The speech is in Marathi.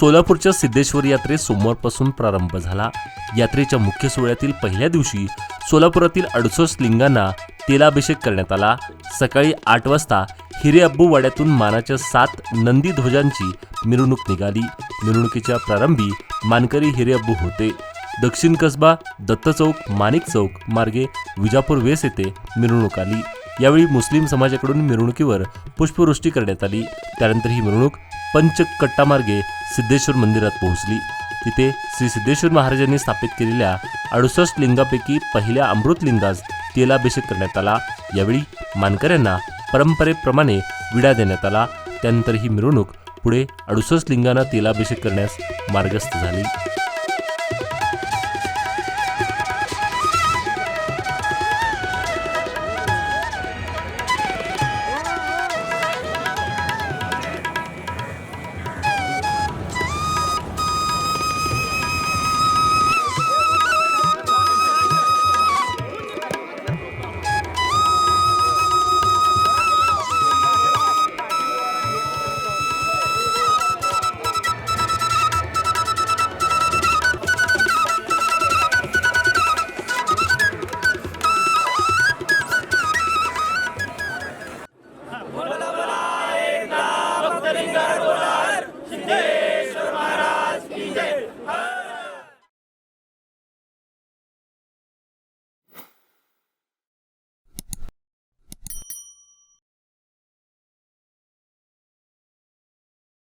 सोलापूरच्या सिद्धेश्वर यात्रे सोमवारपासून प्रारंभ झाला. यात्रेच्या मुख्य सोहळ्यातील पहिल्या दिवशी सोलापुरातील अडुसष्ट लिंगांना तेलाभिषेक करण्यात आला. सकाळी आठ वाजता हिरे अब्बू वाड्यातून मानाच्या सात नंदी ध्वजांची मिरवणूक निघाली. मिरवणुकीच्या प्रारंभी मानकरी हिरे अब्बू होते. दक्षिण कसबा दत्त चौक माणिक चौक मार्गे विजापूर वेस येथे मिरवणूक आली. यावेळी मुस्लिम समाजाकडून मिरवणुकीवर पुष्पवृष्टी करण्यात आली. त्यानंतर ही मिरवणूक पंचकट्टामार्गे सिद्धेश्वर मंदिरात पोहोचली. तिथे श्री सिद्धेश्वर महाराजांनी स्थापित केलेल्या अडुसष्ट लिंगापैकी पहिल्या अमृत लिंगास तेलाभिषेक करण्यात आला. यावेळी मानकऱ्यांना परंपरेप्रमाणे विडा देण्यात आला. त्यानंतर ही मिरवणूक पुढे अडुसष्ट लिंगांना तेलाभिषेक करण्यास मार्गस्थ झाली. महाराज की जय